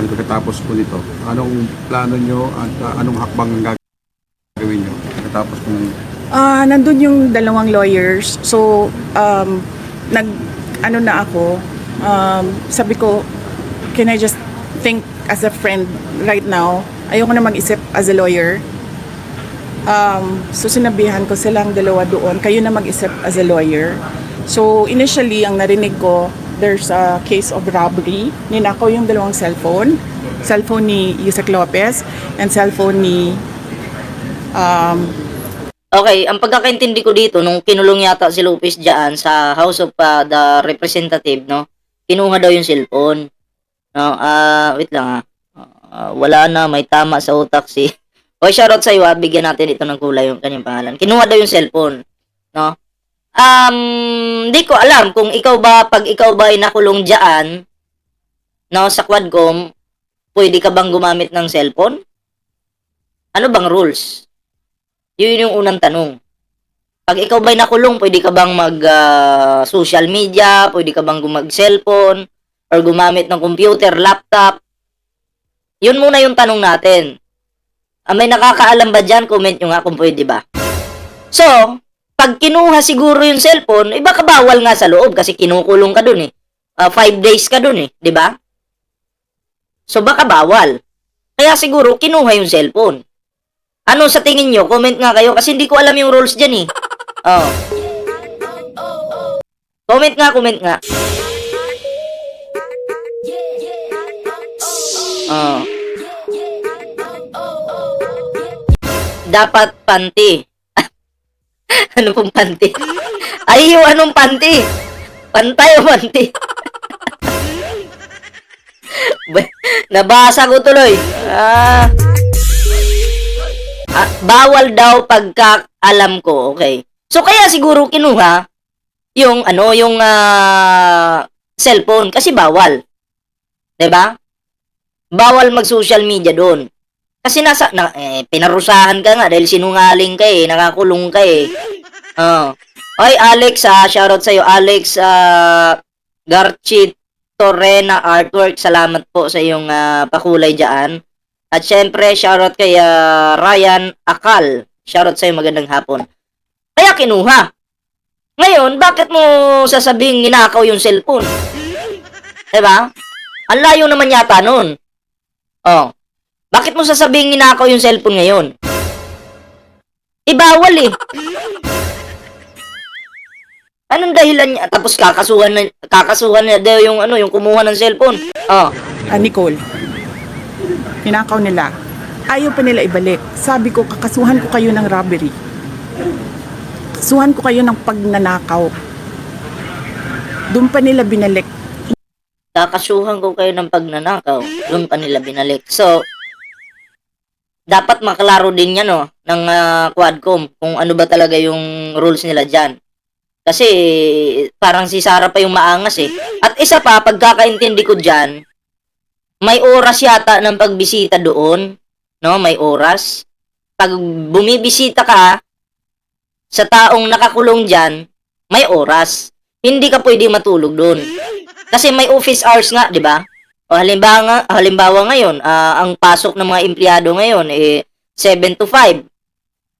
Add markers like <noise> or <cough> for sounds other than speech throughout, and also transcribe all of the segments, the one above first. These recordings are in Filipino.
dyan pagkatapos po nito? Anong plano nyo at ah, anong hakbang ang gagawin nyo pagkatapos po ng Ah, nandun yung dalawang lawyers. So, um, nag, ano na ako, um, sabi ko, can I just think as a friend right now? Ayoko na mag-isip as a lawyer. Um, so, sinabihan ko silang dalawa doon, kayo na mag-isip as a lawyer. So, initially, ang narinig ko, there's a case of robbery. Ninakaw yung dalawang cellphone. Cellphone ni Yusek Lopez and cellphone ni um, Okay, ang pagkakaintindi ko dito, nung kinulong yata si Lopez dyan sa House of uh, the Representative, no? Kinuha daw yung cellphone. No, ah, wait lang ah. Ah, wala na, may tama sa utak si... <laughs> Oy, shoutout sa iyo ah. Bigyan natin ito ng kulay yung kanyang pangalan. Kinuha daw yung cellphone. No? Um, di ko alam kung ikaw ba, pag ikaw ba ay nakulong dyan, no, sa Quadcom, pwede ka bang gumamit ng cellphone? Ano bang rules? Yun yung unang tanong. Pag ikaw ba'y nakulong, pwede ka bang mag ah, social media, pwede ka bang gumag cellphone, or gumamit ng computer, laptop? Yun muna yung tanong natin. Ah, may nakakaalam ba dyan? Comment nyo nga kung pwede ba. So, pag kinuha siguro yung cellphone, eh baka bawal nga sa loob kasi kinukulong ka dun eh. Ah, five days ka dun eh, di ba? So baka bawal. Kaya siguro kinuha yung cellphone. Ano sa tingin nyo? Comment nga kayo kasi hindi ko alam yung rules dyan eh. Oh. Comment nga, comment nga. Oh. Dapat panty. <laughs> ano pong panty? Ay, yung anong panty? Pantay o panty? <laughs> Ba- Nabasa ko tuloy. Ah. Ah, bawal daw pagka alam ko, okay. So kaya siguro kinuha yung ano, yung ah, cellphone kasi bawal. 'Di ba? Bawal mag-social media doon. Kasi nasa na, eh, pinarusahan ka nga dahil sinungaling ka eh, nakakulong ka eh. Oh. Oy, Alex, ah, shoutout sa iyo, Alex ah Garchit Torrena Artwork. Salamat po sa iyong ah, pakulay diyan. At syempre, shoutout kay ah, Ryan Akal. Shoutout sa'yo, magandang hapon. Kaya kinuha. Ngayon, bakit mo sasabing ninakaw yung cellphone? Diba? Ang layo naman yata nun. Oh. Bakit mo sasabing ninakaw yung cellphone ngayon? Ibawal eh. Anong dahilan niya? Tapos kakasuhan na, kakasuhan na daw yung ano, yung kumuha ng cellphone. Oh. ah, Nicole. Ninakaw nila. Ayaw pa nila ibalik. Sabi ko, kakasuhan ko kayo ng robbery. Kasuhan ko kayo ng pagnanakaw. Doon pa nila binalik. kakasuhan ko kayo ng pagnanakaw. Doon pa nila binalik. So, dapat maklaro din yan, no, ng ah, Quadcom kung ano ba talaga yung rules nila dyan. Kasi, parang si Sarah pa yung maangas eh. At isa pa, pagkakaintindi ko dyan, may oras yata ng pagbisita doon. No, may oras. Pag bumibisita ka sa taong nakakulong dyan, may oras. Hindi ka pwede matulog doon. Kasi may office hours nga, di ba? O halimbawa, halimbawa ngayon, ah, ang pasok ng mga empleyado ngayon eh 7 to 5.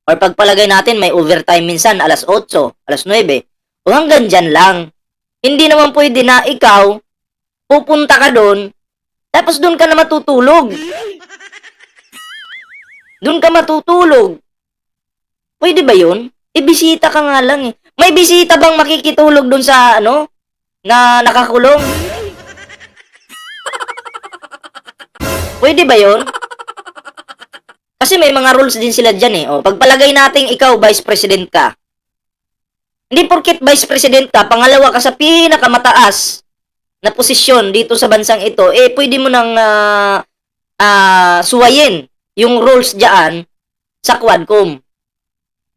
Or pagpalagay natin may overtime minsan alas 8, alas 9. O hanggang dyan lang. Hindi naman pwede na ikaw pupunta ka doon tapos doon ka na matutulog. Doon ka matutulog. Pwede ba yun? Ibisita ka nga lang eh. May bisita bang makikitulog doon sa ano? Na nakakulong? Pwede ba yun? Kasi may mga rules din sila dyan eh. O, pagpalagay nating ikaw, vice president ka. Hindi porket vice president ka, pangalawa ka sa pinakamataas na posisyon dito sa bansang ito, eh pwede mo nang ah, ah, suwayin yung rules diyan sa Quadcom.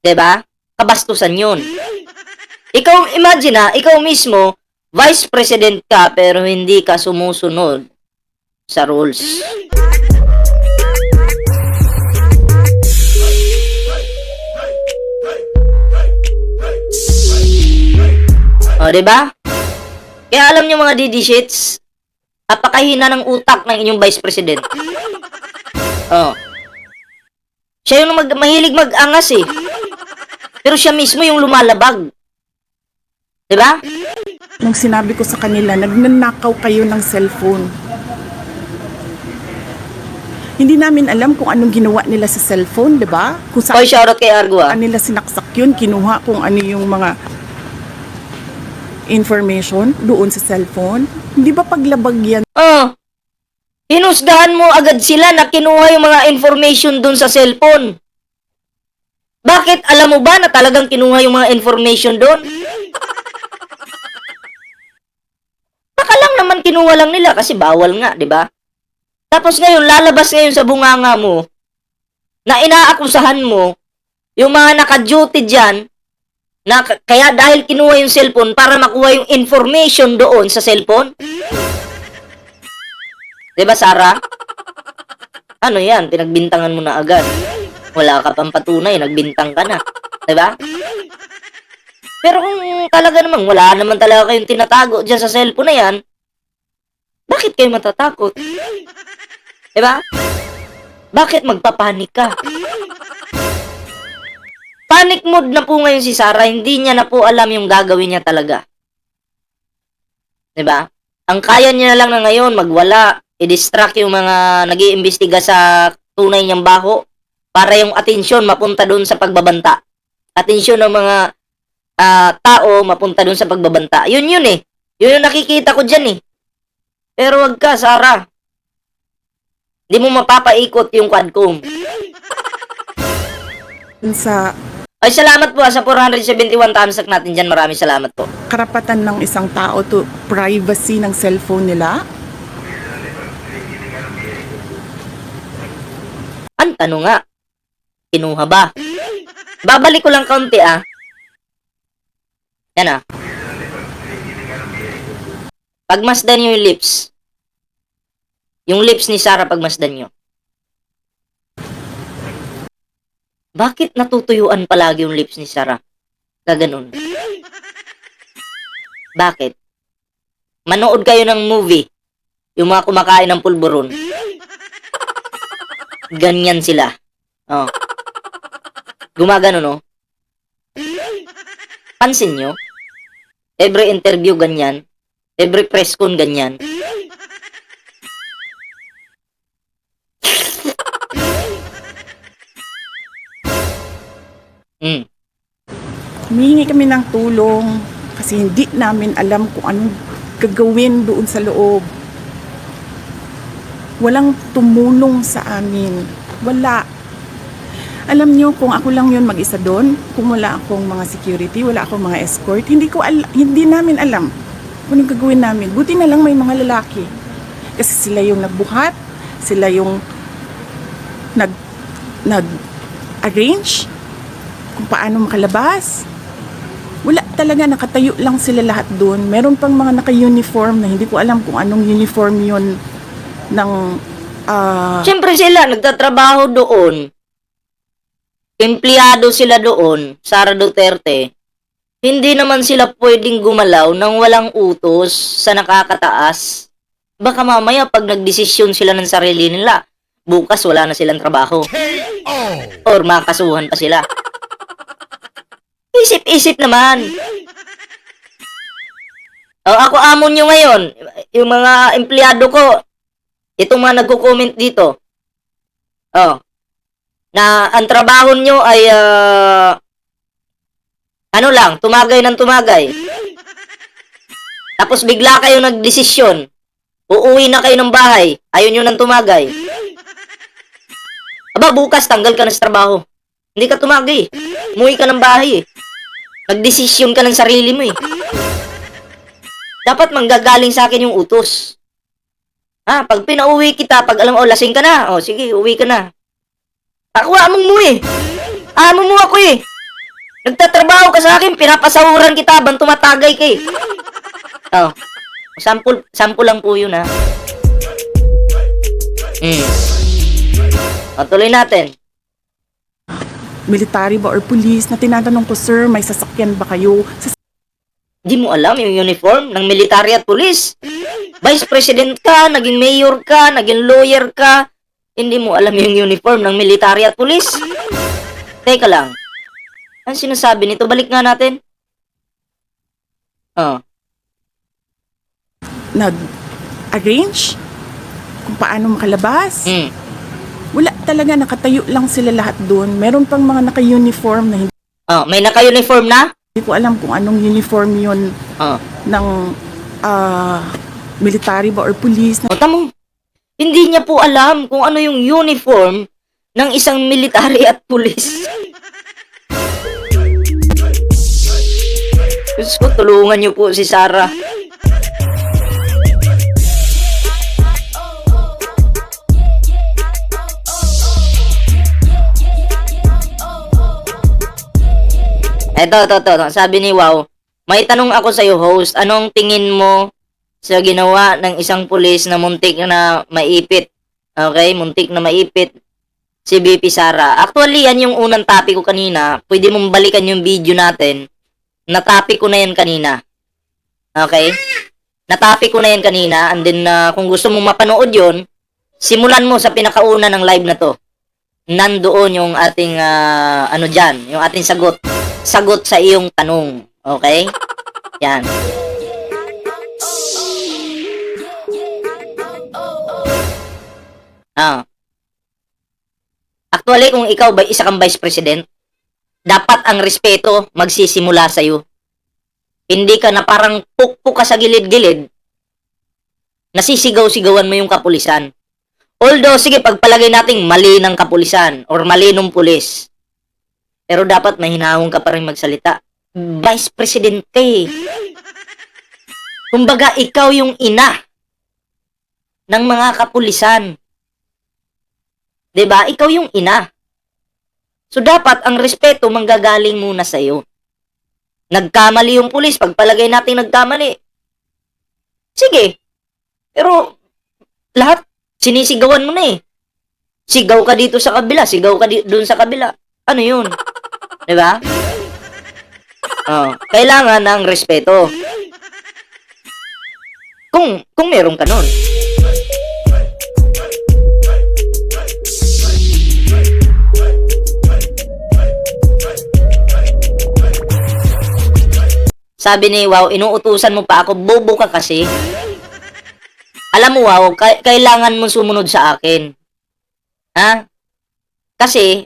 ba? Kabastusan 'yun. Ikaw imagine na, ikaw mismo vice president ka pero hindi ka sumusunod sa rules. O, 'di ba? Kaya alam niyo mga DD shits, Napakahina ng utak ng inyong Vice President. Oh. Siya yung mag mahilig mag-angas eh. Pero siya mismo yung lumalabag. 'Di ba? Nung sinabi ko sa kanila, nagnanakaw kayo ng cellphone. Hindi namin alam kung anong ginawa nila sa cellphone, di ba? Kung saan shoutout kay Argo ah. nila sinaksak yun, kinuha kung ano yung mga information doon sa cellphone. Hindi ba paglabag yan? Oh. Hinusgahan mo agad sila na kinuha yung mga information dun sa cellphone. Bakit? Alam mo ba na talagang kinuha yung mga information doon? Baka lang naman kinuha lang nila kasi bawal nga, di ba? Tapos ngayon, lalabas ngayon sa bunganga mo na inaakusahan mo yung mga naka-duty dyan na kaya dahil kinuha yung cellphone para makuha yung information doon sa cellphone. Di ba, Sarah? Ano yan? Pinagbintangan mo na agad. Wala ka pang patunay, nagbintang ka na. Di ba? Pero kung talaga naman, wala naman talaga kayong tinatago dyan sa cellphone na yan, bakit kayo matatakot? Di ba? Bakit magpapanik ka? Panic mode na po ngayon si Sarah, hindi niya na po alam yung gagawin niya talaga. 'Di ba? Ang kaya niya na lang na ngayon magwala, i-distract yung mga nag-iimbestiga sa tunay niyang baho para yung atensyon mapunta doon sa pagbabanta. Atensyon ng mga ah, tao mapunta doon sa pagbabanta. Yun yun eh. Yun yung nakikita ko diyan eh. Pero wag ka, Sarah. Hindi mo mapapaikot yung quadcom. Sa Ay, salamat po ah, sa 471 thumbs up natin dyan. Maraming salamat po. karapatan ng isang tao to privacy ng cellphone nila? Ang tanong nga, kinuha ba? Babalik ko lang kaunti ah. Yan ah. Pagmasdan nyo yung lips. Yung lips ni Sarah pagmasdan nyo. Bakit natutuyuan palagi yung lips ni Sarah? Gaganon. Bakit? Manood kayo ng movie. Yung mga kumakain ng pulburon. Ganyan sila. Oh. Gumagano, no? Pansin nyo? Every interview ganyan. Every press con ganyan. Mm. Humingi kami ng tulong kasi hindi namin alam kung anong gagawin doon sa loob. Walang tumulong sa amin. Wala. Alam nyo, kung ako lang yun mag-isa doon, kung wala akong mga security, wala akong mga escort, hindi ko al- hindi namin alam kung anong gagawin namin. Buti na lang may mga lalaki. Kasi sila yung nagbuhat, sila yung nag nag-arrange kung paano makalabas. Wala talaga, nakatayo lang sila lahat doon. Meron pang mga naka-uniform na hindi ko alam kung anong uniform yun ng ah, Siyempre sila, nagtatrabaho doon. Empleyado sila doon, Sara Duterte. Hindi naman sila pwedeng gumalaw nang walang utos sa nakakataas. Baka mamaya pag nagdesisyon sila ng sarili nila, bukas wala na silang trabaho. Or makasuhan pa sila. Isip-isip naman. O, ako amon nyo ngayon, yung mga empleyado ko, itong mga nagko-comment dito. Oh. Na ang trabaho nyo ay ah, ano lang, tumagay ng tumagay. Tapos bigla kayo nagdesisyon. Uuwi na kayo ng bahay. Ayaw nyo ng tumagay. Aba, bukas tanggal ka na sa trabaho. Hindi ka tumagay. Umuwi ka ng bahay eh. Nagdesisyon ka ng sarili mo eh. Dapat manggagaling sa akin yung utos. Ah, pag pinauwi kita, pag alam mo, oh, lasing ka na. Oh, sige, uwi ka na. Ako, among mo eh. Among mo ako eh. Nagtatrabaho ka sa akin, pinapasahuran kita habang tumatagay ka eh. Oh, sample, sample lang po yun ha. Hmm. O, tuloy natin. Military ba or police na tinatanong ko, sir, may sasakyan ba kayo? Sa Di mo alam yung uniform ng military at police. Vice President ka, naging mayor ka, naging lawyer ka, hindi mo alam yung uniform ng military at police? Teka lang. Ano sinasabi nito? Balik nga natin. Oh. nag-arrange kung paano makalabas. Mm. Wala talaga, nakatayo lang sila lahat doon. Meron pang mga naka-uniform na hindi Oh, may naka-uniform na? ko alam kung anong uniform yun Oh. ng ah, military ba or police. O, tamo. Hindi niya po alam kung ano yung uniform ng isang military at pulis. Diyos ko, tulungan niyo po si Sarah. Eto, eto, eto. Sabi ni Wow, may tanong ako sa iyo, host. Anong tingin mo sa ginawa ng isang pulis na muntik na maipit. Okay, muntik na maipit si BP Sara. Actually, yan yung unang topic ko kanina. Pwede mong balikan yung video natin. Na-topic ko na yan kanina. Okay? Na-topic ko na yan kanina. And then, uh, kung gusto mong mapanood yon simulan mo sa pinakauna ng live na to. Nandoon yung ating, ah, ano dyan, yung ating sagot. Sagot sa iyong tanong. Okay? Yan. Ah. Actually, kung ikaw ba isa kang vice president, dapat ang respeto magsisimula sa iyo. Hindi ka na parang pukpuk ka sa gilid-gilid, nasisigaw-sigawan mo yung kapulisan. Although, sige, pagpalagay nating mali ng kapulisan or mali ng pulis. Pero dapat mahinahon ka pa rin magsalita. Vice President ka eh. Kumbaga, ikaw yung ina ng mga kapulisan. 'Di ba? Ikaw yung ina. So dapat ang respeto manggagaling muna sa iyo. Nagkamali yung pulis, pagpalagay natin nagkamali. Sige. Pero lahat sinisigawan mo na eh. Sigaw ka dito sa kabila, sigaw ka doon sa kabila. Ano 'yun? 'Di ba? Oh, kailangan ng respeto. Kung kung meron ka nun. Sabi ni Wow, inuutusan mo pa ako, bobo ka kasi. Alam mo, Wow, ka- kailangan mo sumunod sa akin. Ha? Kasi,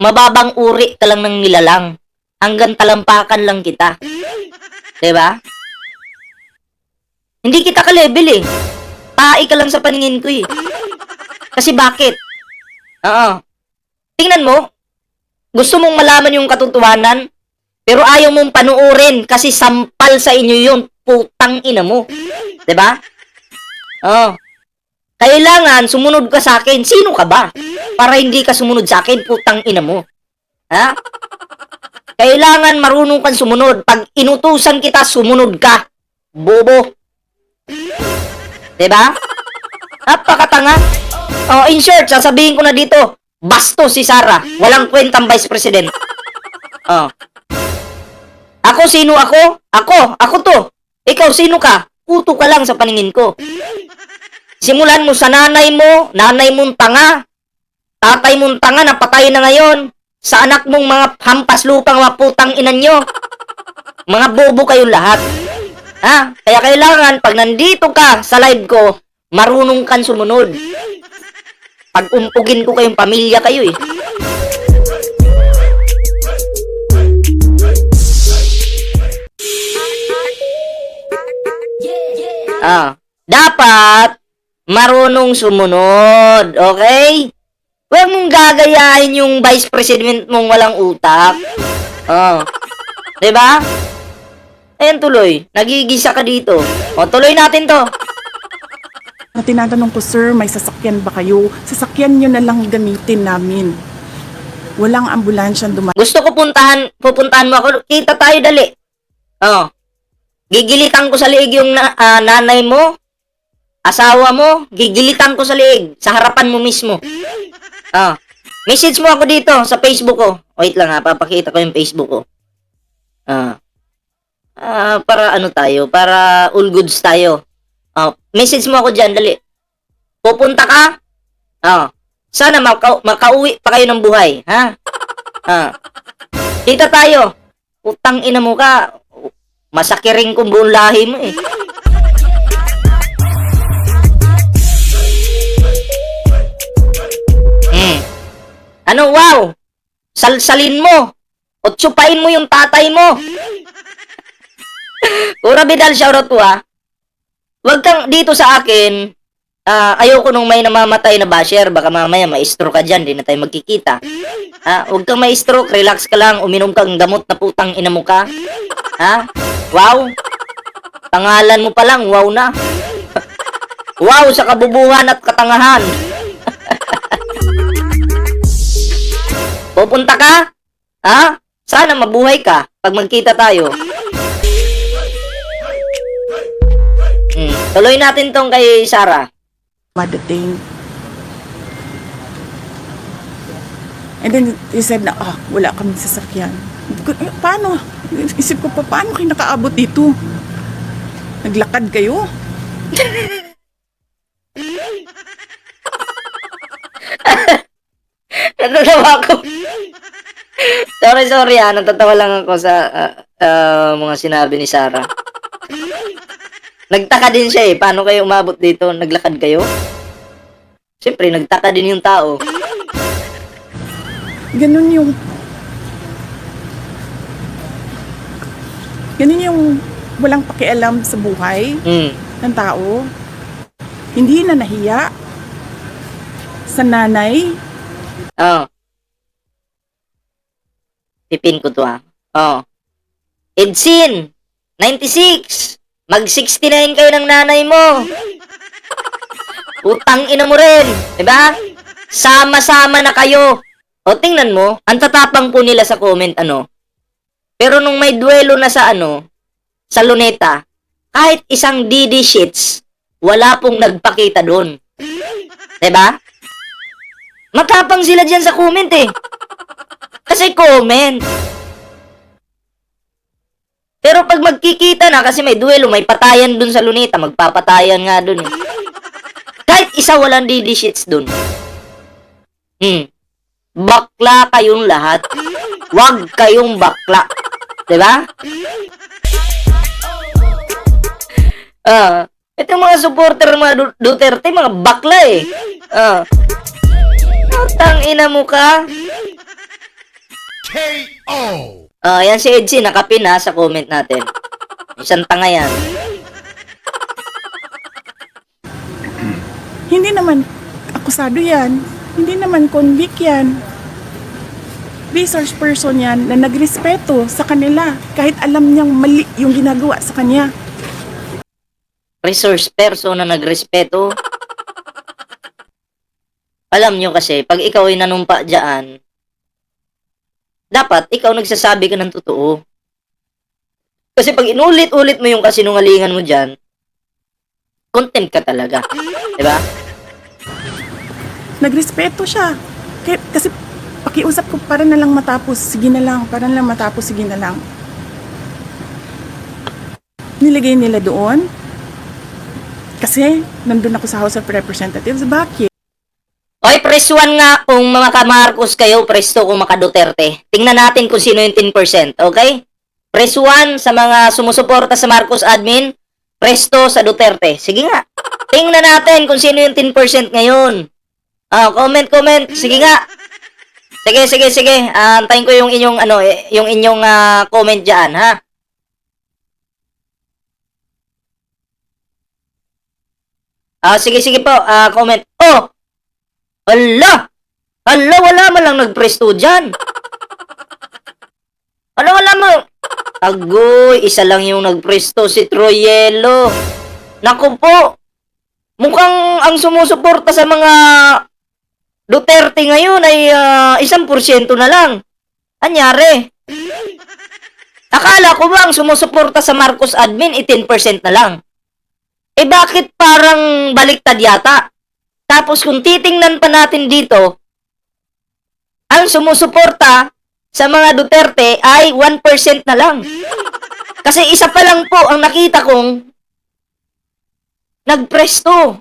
mababang uri ka lang ng nilalang. Hanggang talampakan lang kita. ba? Hindi kita ka-level eh. Tae ka lang sa paningin ko eh. Kasi bakit? Oo. Tingnan mo, gusto mong malaman yung katotohanan, pero ayaw mong panuorin kasi sampal sa inyo yun, putang ina mo. 'Di ba? Oo. Kailangan sumunod ka sa akin. Sino ka ba? Para hindi ka sumunod sa akin, putang ina mo. Ha? Kailangan marunong kang sumunod. Pag inutusan kita, sumunod ka. Bobo. ba? Napakatanga. Oh, in short, sasabihin ko na dito, basto si Sara. Walang kwentang vice president. Oh. Ako sino ako? Ako, ako to. Ikaw sino ka? Puto ka lang sa paningin ko. Simulan mo sa nanay mo, nanay mong tanga. Tatay mong tanga na patay na ngayon. Sa anak mong mga hampas lupang maputang inan nyo. Mga bobo kayong lahat. Ha? Kaya kailangan, pag nandito ka sa live ko, marunong kang sumunod. Pag umpugin ko kayong pamilya kayo eh. Ah, dapat marunong sumunod, okay? Huwag mong gagayahin yung vice president mong walang utak. Oh. <laughs> 'Di ba? Ayan tuloy, nagigisa ka dito. O, tuloy natin to. Na tinatanong ko, sir, may sasakyan ba kayo? Sasakyan nyo na lang gamitin namin. Walang ambulansya dumating. Gusto ko puntahan, pupuntahan mo ako. Kita tayo dali. Oh. Gigilitan ko sa liig yung na, ah, nanay mo, asawa mo, gigilitan ko sa liig, sa harapan mo mismo. Oh. Message mo ako dito sa Facebook ko. Wait lang ha, papakita ko yung Facebook ko. Ah. Ah, para ano tayo, para all goods tayo. Ah, message mo ako dyan, dali. Pupunta ka? Oh. Sana maka makauwi pa kayo ng buhay, ha? Ah. Kita tayo. Utang ina mo ka. Masakiring kong buong lahi mo eh. Ano, wow? Salsalin mo. O tsupain mo yung tatay mo. <laughs> Pura Bidal, shoutout po ah. Huwag kang dito sa akin. Ah, ayoko nung may namamatay na basher. Baka mamaya maestro ka dyan. Di na tayo magkikita. Ha? Huwag kang maestro. Relax ka lang. Uminom kang gamot na putang ina mo ka. Ha? Wow. Pangalan mo pa lang. Wow na. <laughs> wow sa kabubuhan at katangahan. Pupunta ka? Ha? Sana mabuhay ka pag magkita tayo. Hmm. Tuloy natin tong kay Sarah. madating. And then he said na, ah, wala kaming sasakyan. Ko, "Eh, Paano? Isip ko pa, paano kayo nakaabot dito? Naglakad kayo? <laughs> Natatawa ako. Sorry, sorry ah. Natatawa lang ako sa ah, ah, mga sinabi ni Sarah. Nagtaka din siya eh. Paano kayo umabot dito? Naglakad kayo? Siyempre, nagtaka din yung tao. Ganun yung... Ganun yung walang pakialam sa buhay Hmm. ng tao. Hindi na nahiya sa nanay. Oh. Pipin ko to ah. Oh. Edsin, 96. Mag-69 kayo ng nanay mo. Utang ina mo rin. Diba? Sama-sama na kayo. O tingnan mo, ang tatapang po nila sa comment ano. Pero nung may duelo na sa ano, sa luneta, kahit isang DD sheets, wala pong nagpakita doon. Diba? Matapang sila dyan sa comment eh. Kasi comment. Pero pag magkikita na, kasi may duelo, may patayan dun sa lunita, magpapatayan nga dun eh. Kahit isa walang DD sheets dun. Hmm. Bakla kayong lahat. Huwag kayong bakla. Diba? Ah, ito mga supporter mga Du- Duterte, mga bakla eh. Ah. Tang ina mo ka. KO. Ah, yan si Edsi, nakapin ha sa comment natin. Isang tanga yan. Hindi naman akusado yan. Hindi naman convict yan. Resource person yan na nagrespeto sa kanila kahit alam niyang mali yung ginagawa sa kanya. Resource person na nagrespeto. Alam nyo kasi, pag ikaw ay nanumpa dyan, dapat ikaw nagsasabi ka ng totoo. Kasi pag inulit-ulit mo yung kasinungalingan mo dyan, content ka talaga. Diba? Nagrespeto siya. Kasi pakiusap ko para na lang matapos, sige na lang, para na lang matapos, sige na lang. Nilagay nila doon. Kasi nandun ako sa House of Representatives. Bakit? Okay, press 1 nga kung mga ka-Marcos kayo, press 2 kung maka-Duterte. Tingnan natin kung sino yung 10%, okay? Press 1 sa mga sumusuporta sa Marcos admin, press 2 sa Duterte. Sige nga. Tingnan natin kung sino yung 10% ngayon. Ah, comment, comment. Sige nga. Sige, sige, sige. Ah, antayin ko yung inyong ano, eh, yung inyong ah, comment diyan, ha? Ah, sige, sige po. Ah, comment. Oh, Hala! Hala, wala man lang nagpresto dyan. Hala, wala mo. Agoy, isa lang yung nagpresto, si Troyelo. Naku po, mukhang ang sumusuporta sa mga Duterte ngayon ay ah, isang porsyento na lang. Anyari? Akala ko ba ang sumusuporta sa Marcos admin, i 10% na lang? Eh bakit parang baliktad yata? Tapos kung titingnan pa natin dito, ang sumusuporta sa mga Duterte ay 1% na lang. Kasi isa pa lang po ang nakita kong nagpresto.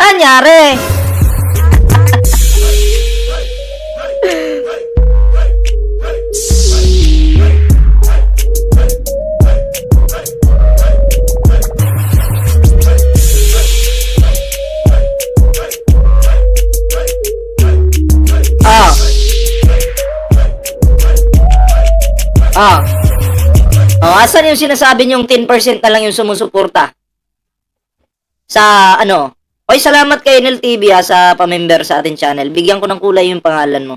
Anyari? Ah. Oh, asan yung sinasabi niyong 10% na lang yung sumusuporta? Sa ano? Oy, salamat kay NLTV ha, sa pamember sa ating channel. Bigyan ko ng kulay yung pangalan mo.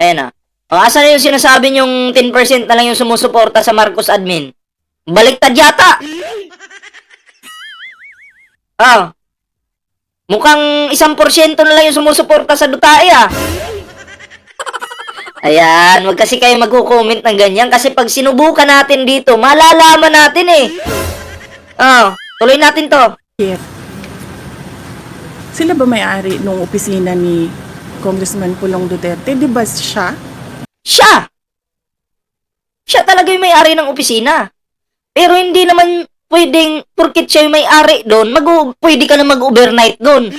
Ayan ah. Oh, asan yung sinasabi niyong 10% na lang yung sumusuporta sa Marcos admin? Baliktad yata. Ah. Mukhang isang porsyento na lang yung sumusuporta sa Dutay ah. Ayan, wag kasi kayo magko-comment ng ganyan kasi pag sinubukan natin dito, malalaman natin eh. Oh, tuloy natin to. Yes. Sila ba may-ari nung opisina ni Congressman Pulong Duterte? Di ba siya? Siya! Siya talaga yung may-ari ng opisina. Pero hindi naman pwedeng, porkit siya yung may-ari doon, mag pwede ka na mag-overnight doon.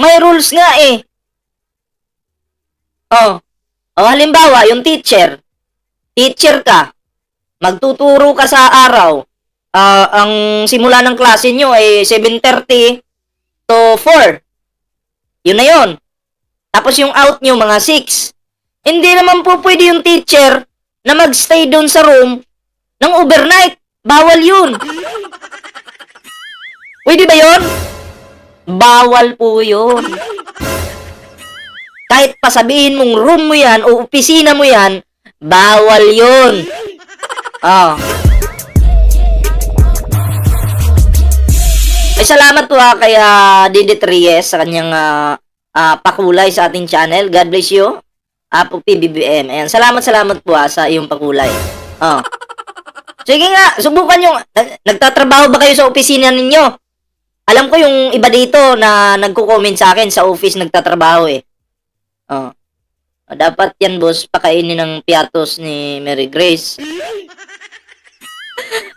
May rules nga eh. Oh. Oh, halimbawa, yung teacher. Teacher ka. Magtuturo ka sa araw. Ah, ang simula ng klase nyo ay 7.30 to 4. Yun na yun. Tapos yung out nyo, mga 6. Hindi naman po pwede yung teacher na magstay doon sa room ng overnight. Bawal yun. Pwede ba yun? Bawal po yun. Kahit pasabihin mong room mo yan o opisina mo yan, bawal yun. Oh. Ay, salamat po ha kay ah, Didi Tries sa kanyang ah, ah, pakulay sa ating channel. God bless you. Apo PBBM. Ayan, salamat salamat po ha sa iyong pakulay. Oh. Sige nga, subukan yung nag- nagtatrabaho ba kayo sa opisina ninyo? Alam ko yung iba dito na nagko-comment sa akin sa office nagtatrabaho eh. Oh. Ah, Dapat yan boss, pakainin ng piatos ni Mary Grace. <laughs>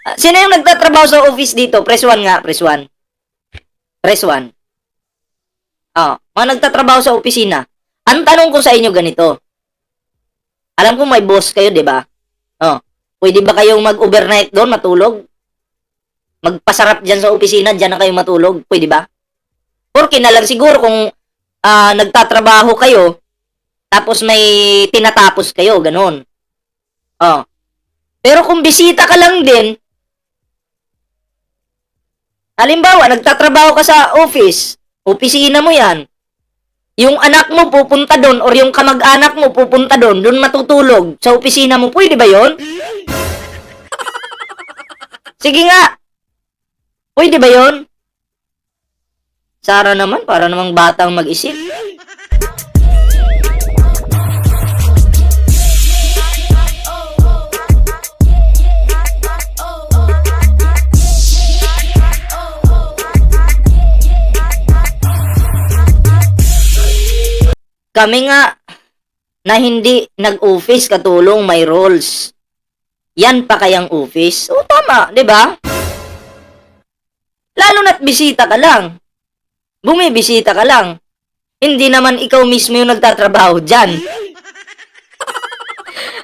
Ah, Sino yung nagtatrabaho sa office dito? Press 1 nga, press 1. Press 1. Oh, mga nagtatrabaho sa opisina. Ang tanong ko sa inyo ganito. Alam ko may boss kayo, 'di ba? Oh, pwede ba kayong mag-overnight doon, matulog? Magpasarap diyan sa opisina, diyan na kayo matulog, pwede ba? Porque na lang siguro kung ah, nagtatrabaho kayo, tapos may tinatapos kayo, ganun. Oh. Pero kung bisita ka lang din, halimbawa, nagtatrabaho ka sa office, opisina mo yan, yung anak mo pupunta doon or yung kamag-anak mo pupunta doon, doon matutulog sa opisina mo, pwede ba yon? <laughs> Sige nga. Pwede ba yon? Sara naman, para namang batang mag-isip. Kami nga na hindi nag-office katulong may roles. Yan pa kayang office? O tama, 'di ba? Lalo na't bisita ka lang. Bumibisita ka lang. Hindi naman ikaw mismo yung nagtatrabaho dyan.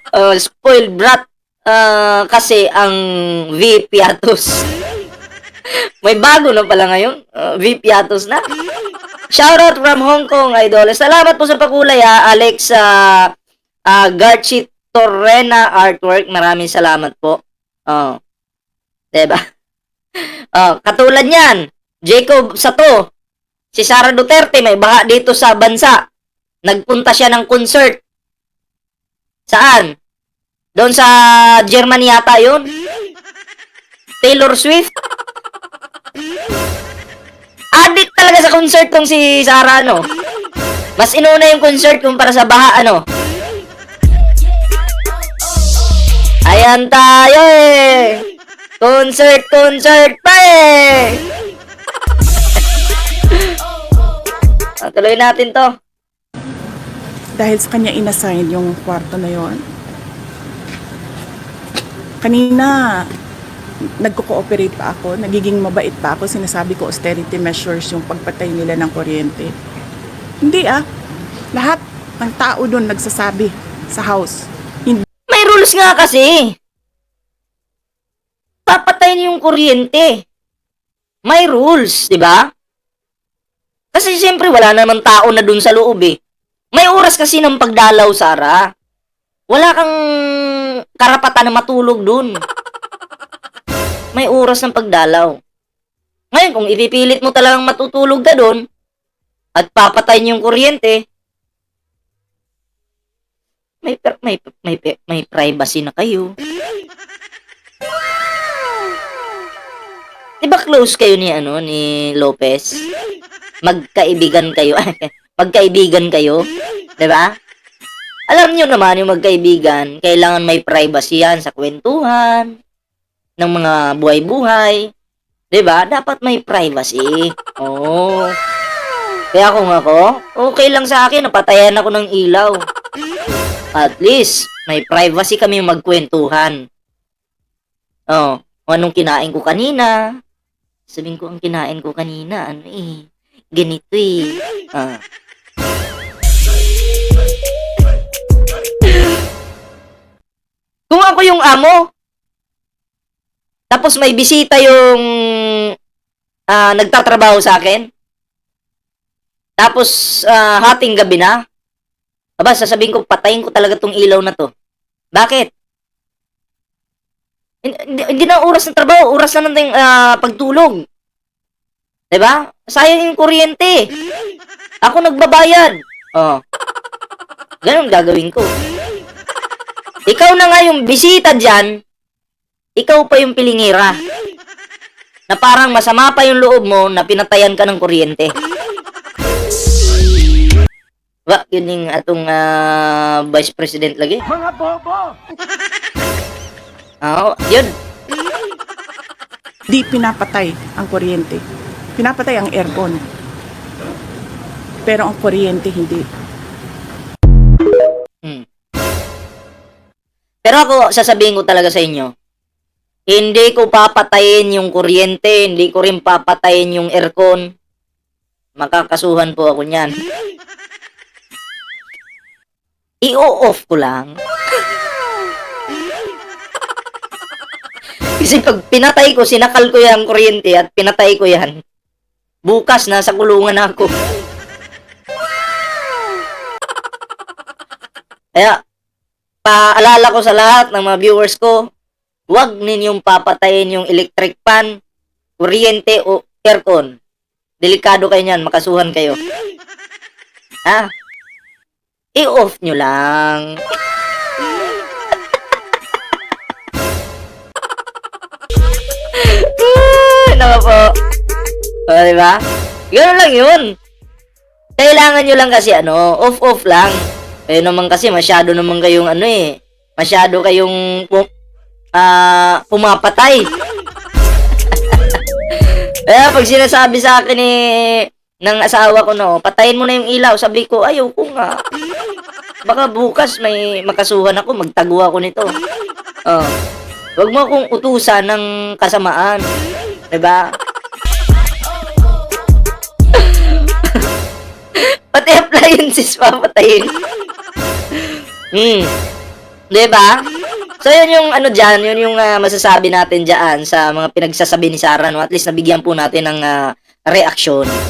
Uh, <laughs> spoiled brat. Ah, kasi ang VP Atos. <laughs> May bago na pala ngayon. Uh, VP Atos na. Shoutout from Hong Kong, idol. Salamat po sa pakulay, ha, Alex uh, uh, Garchi Torrena Artwork. Maraming salamat po. Oh. Diba? <laughs> Oh, katulad niyan, Jacob Sato, si Sara Duterte, may baha dito sa bansa. Nagpunta siya ng concert. Saan? Doon sa Germany yata yun? <laughs> Taylor Swift? <laughs> Talaga sa concert tong si Sarah, ano? Mas inuna yung concert kumpara sa baha, ano? Ayan tayo eh! Concert, concert pa eh! <laughs> Ah, tuloy natin to. Dahil sa kanya inassign yung kwarto na yon. Kanina, nagko-cooperate pa ako, nagiging mabait pa ako, sinasabi ko austerity measures yung pagpatay nila ng kuryente. Hindi ah. Lahat ng tao doon nagsasabi sa house. Hindi May rules nga kasi. Papatayin yung kuryente. May rules, di ba? Kasi siyempre wala naman tao na dun sa loob eh. May oras kasi ng pagdalaw, Sara. Wala kang karapatan na matulog dun. May oras ng pagdalaw. Ngayon, kung ipipilit mo talagang matutulog ka dun, at papatayin yung kuryente, may may may may privacy na kayo. Di close kayo ni ano ni Lopez? Magkaibigan kayo. <laughs> Magkaibigan kayo, 'di ba? Alam niyo naman yung magkaibigan, kailangan may privacy yan sa kwentuhan ng mga buhay-buhay. 'Di ba? Dapat may privacy. Oo. Kaya kung ako, okay lang sa akin, napatayan ako ng ilaw. At least, may privacy kami magkwentuhan. Oh, anong kinain ko kanina. Sabihin ko ang kinain ko kanina, ano eh, ganito eh. Ah. Kung ako yung amo, tapos may bisita yung ah, nagtatrabaho sa akin, tapos ah, hating gabi na, aba, sasabihin ko, patayin ko talaga tong ilaw na to. Bakit? Hindi, hindi, na oras ng trabaho, oras na ng ah, pagtulog. 'Di ba? Sayang yung kuryente. Ako nagbabayad. Oh. Ganun gagawin ko. Ikaw na nga yung bisita dyan, ikaw pa yung pilingira. Na parang masama pa yung loob mo na pinatayan ka ng kuryente. Ba, yun yung atong ah, vice president lagi. Mga bobo! <laughs> Oo, yun. di pinapatay ang kuryente. Pinapatay ang aircon. Pero ang kuryente hindi. Hmm. Pero ako, sasabihin ko talaga sa inyo, hindi ko papatayin yung kuryente, hindi ko rin papatayin yung aircon. Makakasuhan po ako niyan. I-off ko lang. Kasi pag pinatay ko, sinakal ko yung kuryente at pinatay ko yan, bukas na sa kulungan ako. Kaya, paalala ko sa lahat ng mga viewers ko, huwag ninyong papatayin yung electric fan, kuryente o aircon. Delikado kayo niyan, makasuhan kayo. Ha? I-off nyo lang. <laughs> Naka po. O, diba? Ganun lang yun. Kailangan nyo lang kasi ano, off-off lang. Kayo naman kasi masyado naman kayong ano eh. Masyado kayong ah pumapatay. Kaya pag sinasabi sa akin ni ng asawa ko no, patayin mo na yung ilaw. Sabi ko, ayaw ko nga. Baka bukas may makasuhan ako, magtago ako nito. Oh. Huwag mo akong utusan ng kasamaan. <laughs> 'Di ba? Pati appliances papatayin. Hmm. 'Di ba? So yun yung ano diyan, yun yung ah, masasabi natin diyan sa mga pinagsasabi ni Sarah no. At least nabigyan po natin ng ah, reaksyon.